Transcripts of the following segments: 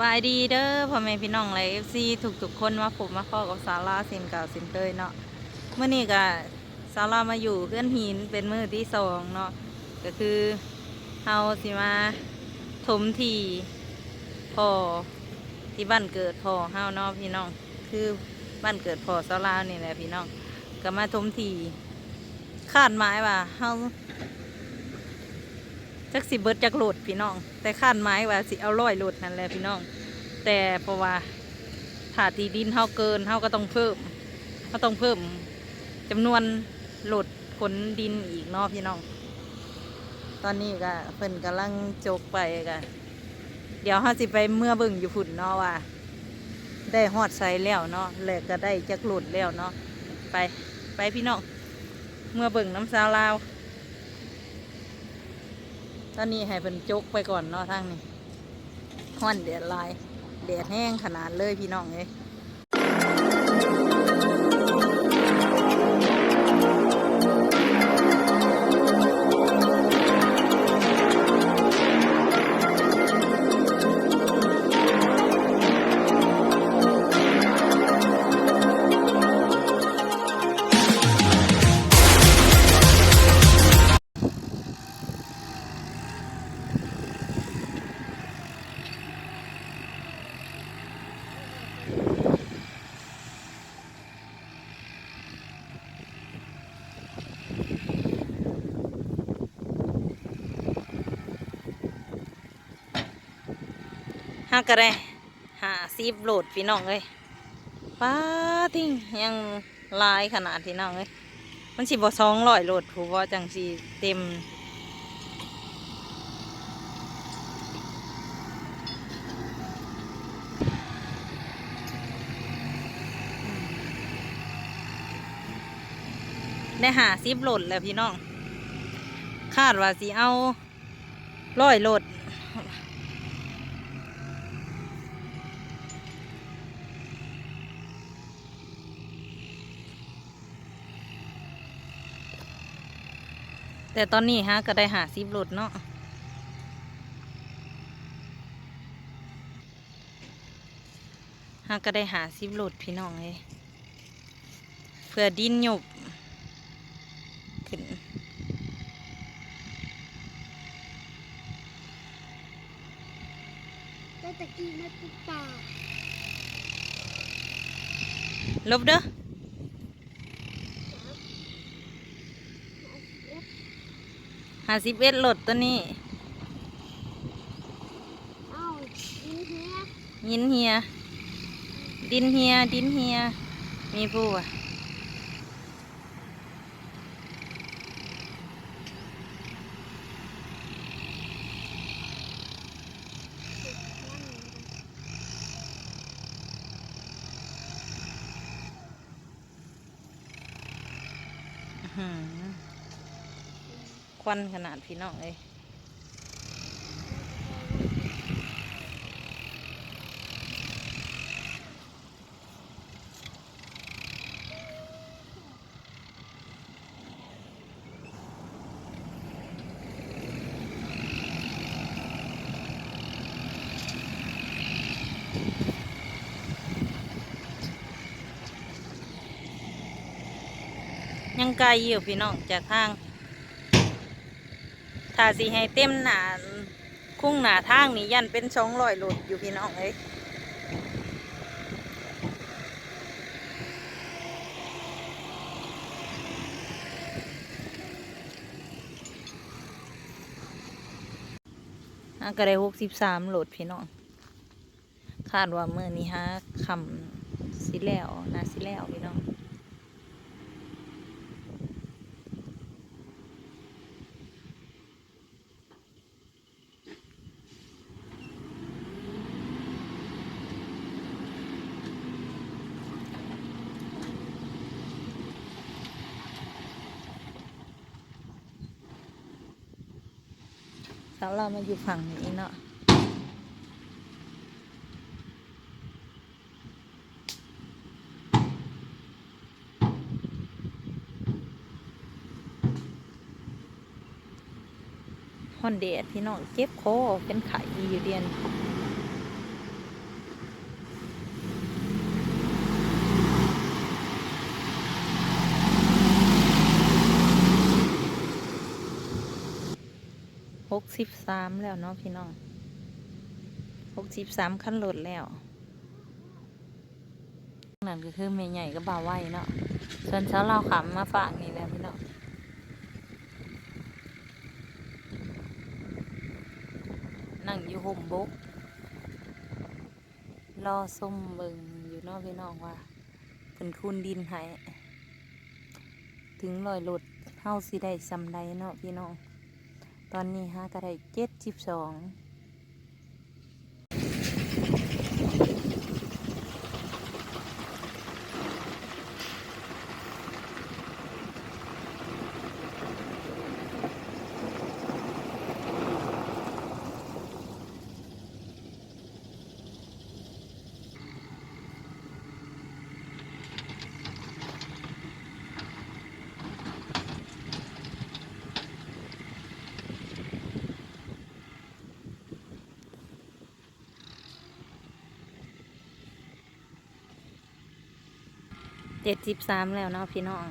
บายดีเด้อพ่อแม่พี่น้องไรเอฟซีทุกทุกๆคนมาผมมาพ่อกับซาร่าเซนเก่าเซนเตยเนาะเมื่อนี้ก็ซาร่ามาอยู่เพื่อนหินเป็นมือที่สองเนาะก็คือเฮาสิมาถมทีพอที่บ้านเกิดพอเฮาเนาะพี่น้อง คือบ้านเกิดพอซาร่านี่แหละพี่น้องก็มาถมทีคาดหมายว่าเฮา จักสิเบิดจักโหลดพี่น้อง แต่คาดไม้ว่าสิเอาร้อยโหลดนั่นแหละพี่น้อง แต่เพราะว่าถ้าทีดินเฮาเกินเฮาก็ต้องเพิ่มเฮาต้องเพิ่มจำนวนโหลดขนดินอีกเนาะพี่น้อง ตอนนี้ก็เพิ่นกำลังจกไปก็เดี๋ยวเฮาสิไปเมื่อบิ่งอยู่ฝุ่นเนาะว่า ได้ฮอดไซแล้วเนาะแล้วก็ได้จักโหลดแล้วเนาะไปไปพี่น้องเมื่อบิ่งน้ำซาวลาว อนนี้ให้เป็นจกไปก่อนเนาะทางนี้ห้อนแดดลายแดดแห้งขนาดเลยพี่น้องเลย กระได้หาซีบโหลดพี่น้องเลยป้าทิ้งยังลายขนาดพี่น้องเลยมันสิบ่สองร้อยโหลดผูว่าจังสีเต็มได้หาซิบโหลดแล้วพี่น้อง คาดว่าสิเอาร้อยโหลด แต่ตอนนี้ฮะก็ได้หาซิบโหลดเนาะฮะก็ได้หาซิบโหลดพี่น้องเลยเพื่อดินหยบขึ้นก็ตะกี้มาตุกป่าลบเด้อ หาสิบเอ็ดโหลดตัวนี้เอ้าดินเฮียยินเฮีย ดินเฮีย ดินเฮีย มีผู้อะ วันขนาดพี่น้องเลยยังไกลอยู่พี่น้องจากทาง ถ้าสิให้เต็มหนาคุ้งหนาทางนี่ยันเป็นสองร้อยโลดอยู่พี่น้องเอ้ยอะก็ได้หกสิบสามโหลดพี่น้อง คาดว่าเมื่อนี้ฮะคำสิแล้วนะสิแล้วพี่ เรามาอยู่ฝั่งนี้เนาะฮอนเดดพี่น้องเจ็บคอเป็นไข่อยู่เดียน สิบสามแล้วเนาะพี่น้องหกสิบสามขั้นรถแล้วนั่นก็คือเมใหญ่ก็บ่าวไหวเนาะส่วนเช้าเราขำมาฝากนี่แหละพี่น้องนั่งอยู่ห่มบุกรอส้มเบิงอยู่นอกพี่น้องว่าเป็นคูนดินให้ถึงลอยหลุดเฮาสิได้ซำใดเนาะพี่น้อง ตอนนี้ฮะกระไดเจ็ดสิบสอง เจ็ดสิบสามแล้วเนาะพี่น้อง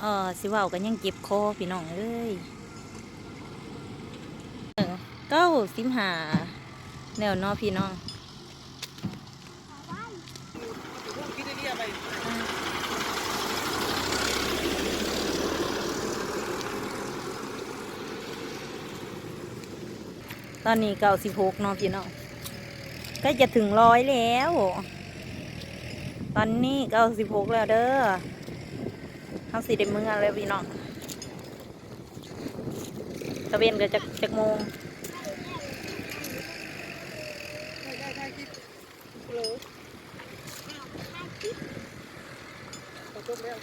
เออสิเว่ากันยังเก็บคอพี่น้องเอ้ยเก้าสิบหาแล้วเนาะพี่น้องตอนนี้เก้าสิบหกเนาะพี่น้องใกล้จะถึงร้อยแล้ว ตอนนี้เก้าสิบหกแล้วเด้อเขาสีเดมืองแล้วพี่น้องตะเวนก็จะจะโมงได้ได้คิดโหลขอจบแล้ว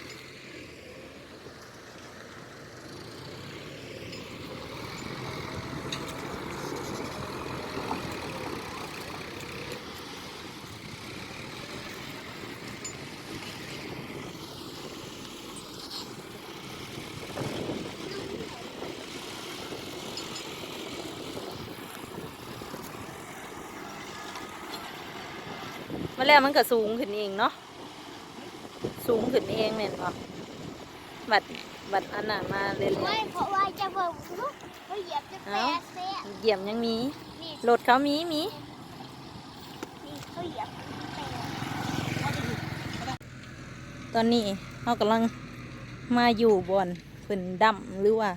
มาแล้วมันก็สูงขึ้นเองเนาะสูงขึ้นเองเนี่ยเนาะบัดบัดอันน่ะมาเรื่ไม่อยเพราะว่าจะเบิ่งลูกเขาเหยียบจะแปะเสียๆเหยี่ยมยังมีนี่รถเขามีมีนี่เขาเหยียบแปะตอนนี้เขากำลังมาอยู่บอนเป็นดำหรือว่า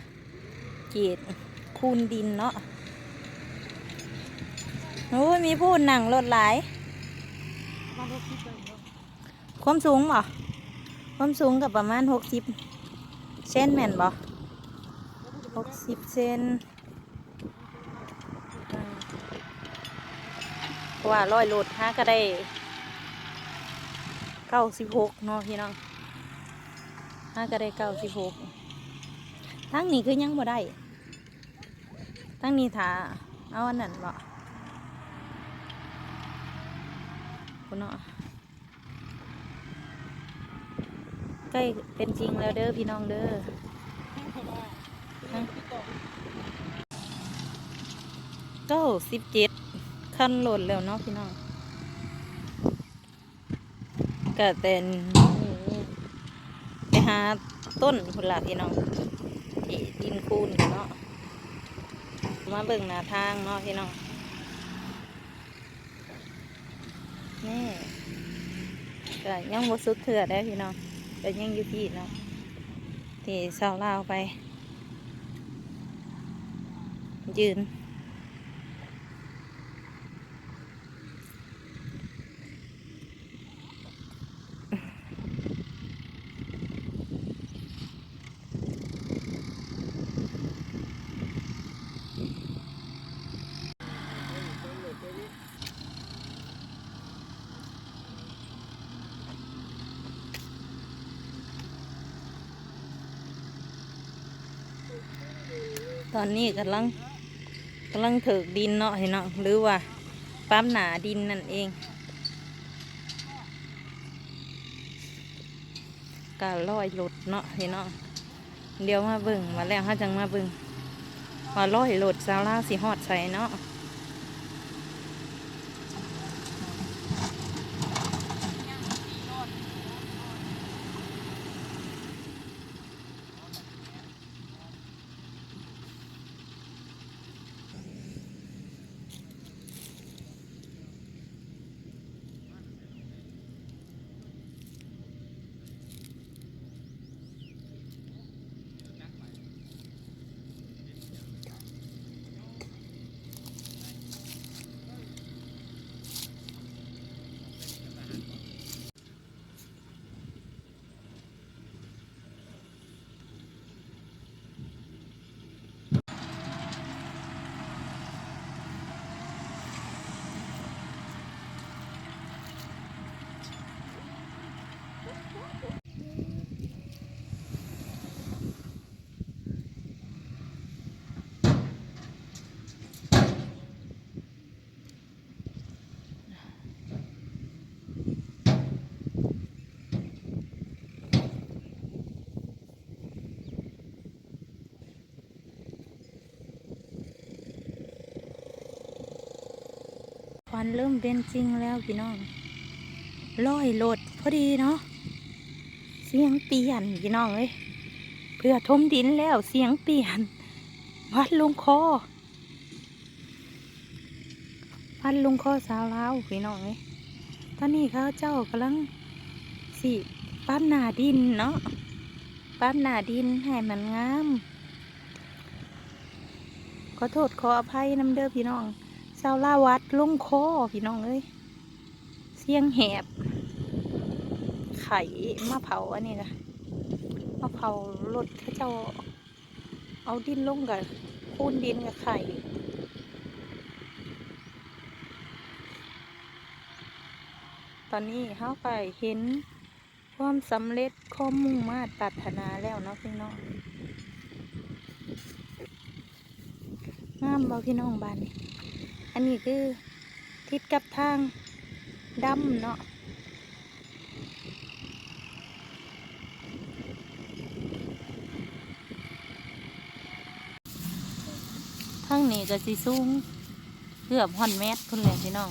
เกตคูนดินเนาะโอ้ยมีผู้หนังรถหลายมาลบ ความสูงบ่ความสูงกับประมาณหกสิบเซนแม่นบ่หกสิบเซนว่าร้อยโลดห้าก็ได้เก้าสิบหกเนาะพี่น้องห้าก็ได้เก้าสิบหกทั้งนี้คือยังบ่ได้ทั้งนี้ถาเอาอันนั้นบ่คุณ เนาะใกล้เป็นจริงแล้วเด้อพี่น้องเด้อเก้าสิบเจ็ดขั้นโหลดแล้วเนาะพี่น้องก็เป็นไปหาต้นพุ่นละพี่น้องที่ดินคูนเนาะมาเบิ่งหน้าทางเนาะพี่น้อง นี่ก็ยังบ่สุดเถื่อได้อพี่น้องก็ยังอยู่ที่เนาะที่เสาลาวไป ยืน ตอนนี้กำลังกำลังเถิกดินเนาะเห็นเนาะหรือว่าปั๊มหนาดินนั่นเองก็ลอยหลุดเนาะเห็นเนาะเดี๋ยวมาเบิ่งมาแล้วฮะจังมาเบิ่งว่าลอยหลุดซาล่าสีหอดใส่เนาะ วันเริ่มเป็นจริงแล้วพี่น้องร้อยโหลดพอดีเนาะเสียงเปลี่ยนพี่น้องเอ้ยเพื่อทมดินแล้วเสียงเปลี่ยน วัดลงคอวัดลงคอสาวลาวพี่น้องเอ้ยตอนนี้เขาเจ้ากำลังสิปั้นหน้าดินเนาะปั้นหน้าดินให้มันงามขอโทษขออภัยน้ำเด้อพี่น้อง ชาลาวัดลงคอพี่น้องเอ้ยเสียงแหบ ไข่มะเผาอันนี้ค่ะมะเผารถเขาเจ้า เอาดินลงกับคูนดินกับไข่ตอนนี้เข้าไปเห็นความสำเร็จข้อมุ่งมาตรปรารถนาแล้วเนาะพี่น้องงามบ่พี่น้องบ้านนี่ อันนี้คือทิศกับทางดำเนาะทางนี้ก็สิสูงเกือบหอนเมตรพุ่นเลยพี่น้อง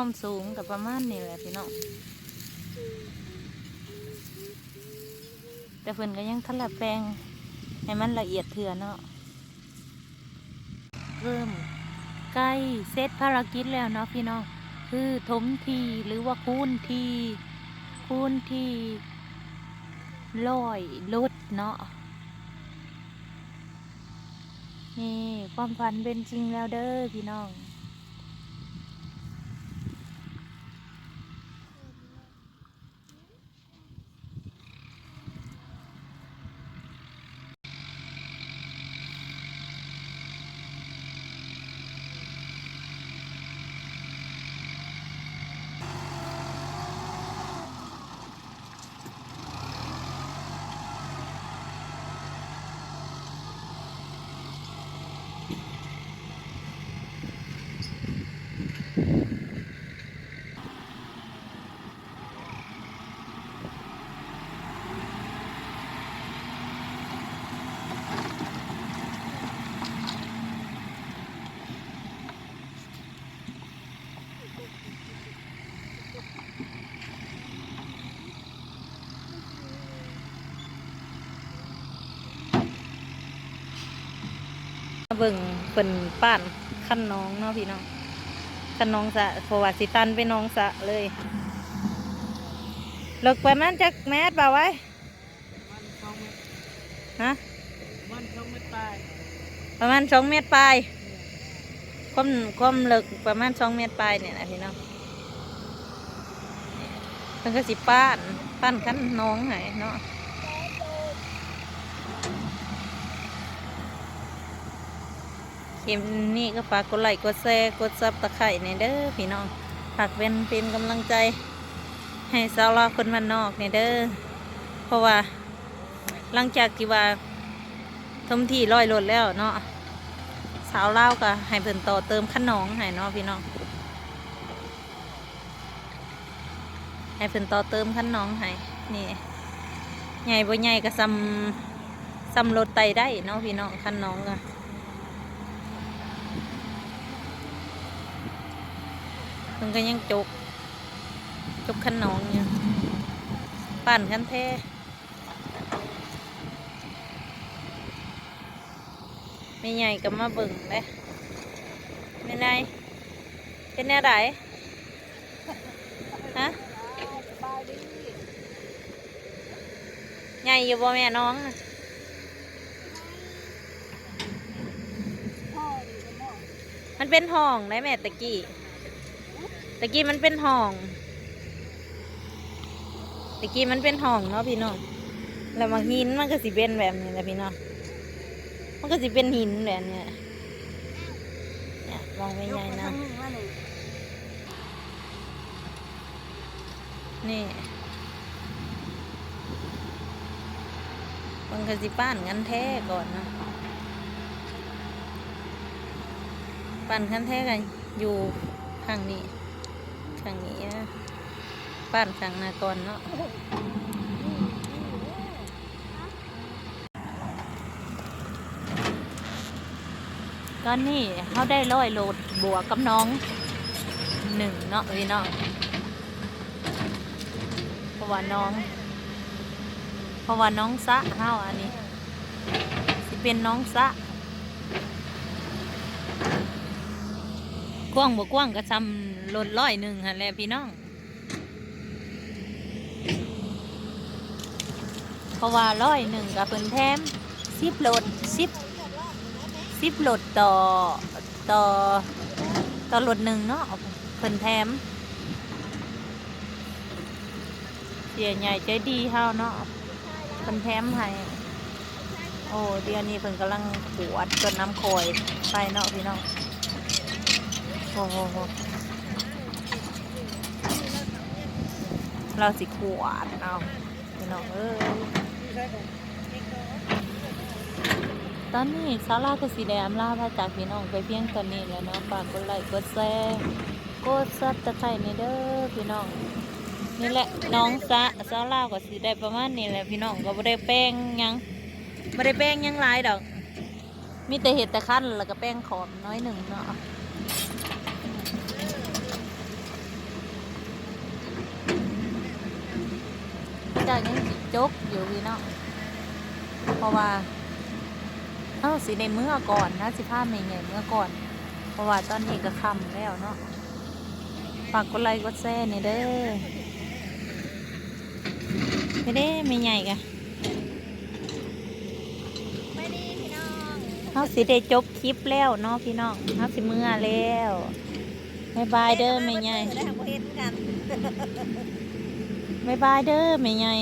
ความสูงกับประมาณนี้แหละพี่น้องแต่เพิ่นก็ยังทันละแปลงให้มันละเอียดเถื่อเนาะเริ่มใกล้เซตภารกิจแล้วเนาะพี่น้องคือถมทีหรือว่าคูนทีคูนทีลอยลดเนาะนี่ความฝันเป็นจริงแล้วเด้อพี่น้อง เบิ่งเป็นป้านขั้นน้องเนาะพี่น้องขั้นน้องสะเพราะว่าสิตันไปน้องสะเลยเลิกประมาณจักแมตรเปล่าไว้มันสองเมตรฮะมันสองเมตรปลายประมาณสองเมตรปลายความความเลิกประมาณสองเมตรปลายเนี่ยนะพี่น้องเพิ่นก็สิป้านป้านขั้นน้องให้เนาะ คลิปนี้ก็ฝากกดไลค์กดแชร์กดซับตะไคร่ในเด้อพี่น้องฝากเป็นเป็นกำลังใจ ให้สาวลาคนมันนอกในเด้อเพราะว่าหลังจากที่ว่าทมที่ร้อยรถแล้วเนาะสาวเล่าก็ให้เพิ่นต่อเติมขนองให้เนาะพี่น้องให้เพิ่นต่อเติมขนองให้นี่ใหญ่บ่ใหญ่ก็ซ้ำซ้ำรถไตได้เนาะพี่น้องขนองก็ เพิ่นก็ยังจก จกขนองอยู่ปั่นคันแท้ไม่ใหญ่ก็มาเบิ่งเลยไม่ไงเป็นแนวไหนฮะสบายดีใหญ่อยู่บ่แม่น้องน่ะพ่อดีกันเนาะมันเป็นห้องได้แม่ตะกี้ ตะกี้มันเป็นห้องตะกี้มันเป็นห้องเนาะพี่น้องแล้วมาหินมันก็สิเป็นแบบนี้แหละพี่น้องมันก็สิเป็นหินแบบนี้เนี่ยมองไม่ใหญ่นะนี่มันก็สิป้านกันแท้ก่อนนะป้านกันแท้กันอยู่ข้างนี้ ข้างนี้นะไปป้านสังนาก่อนเนาะตอนนี้เขาได้ร้อยโลดบวกกับน้องหนึ่งเนาะพี่น้องเพราะว่าน้อง เพราะว่าน้องซะเฮาอันนี้สิเป็นน้องซะ กว้างบ่กว้างก็ซ้ำลดร้อยหนึ่งหั่นแหละพี่น้อง เพราะว่าร้อยหนึ่งกับเพิ่นแถมสิบโหลดสิบสิบโหลดต่อต่อต่อโหลดหนึ่งเนาะเพิ่นแถมเสียใหญ่ใจดีเฮาเนาะเพิ่นแถมให้โอ้เดี๋ยวนี้เพิ่นกำลังขวดจนน้ำคอยไปเนาะพี่น้อง เราสิขวดเอาพี่น้องเอ้ยตอนนี้ซาร่าก็สีแดงลาพาจากพี่น้องไปเพียงตอนนี้แล้วเนาะฝากกดไลค์กดแชร์กดซับตะไคร้ในเด้อพี่น้องนี่แหละน้องซะซาร่าก็สีได้ประมาณนี้แหละพี่น้องก็ไม่ได้แป้งยังไม่ได้แป้งยังหลายดอก มีแต่เห็ดแต่ขั้นแล้วก็แป้งขอมน้อยหนึ่งเนาะ จากยังสิจกอยู่พี่น้องเพราะว่าเอ้าสิในเมื่อก่อนนะสิพาไม่ใหญ่เมื่อก่อน เพราะว่าตอนนี้ก็ค่ำแล้วเนาะฝากกดไลค์กดแชร์นี่เด้อไม่ได้ไม่ใหญ่กะไม่ดีพี่น้องเขาสิได้จบคลิปแล้วเนาะพี่น้องเขาสิเมื่อแล้วบายบายเด้อไม่ใหญ่ บายบายเด้อไม่ใหญ่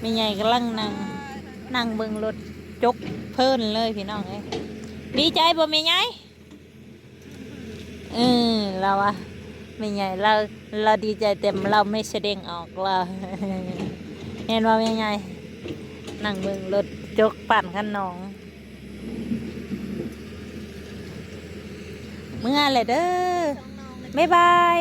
ไม่ใหญ่กำลังนั่งนั่งเบิ่งรถจกเพลินเลยพี่น้องเอ้ยดีใจบ่ไม่ใหญ่เออเราอะไม่ไงเราเราดีใจเต็มเราไม่แสดงออกเราเห็นว่ายังไงนั่งเบิ่งรถจกปั่นขันน้องเมื่อไรเด้อบ๊ายบาย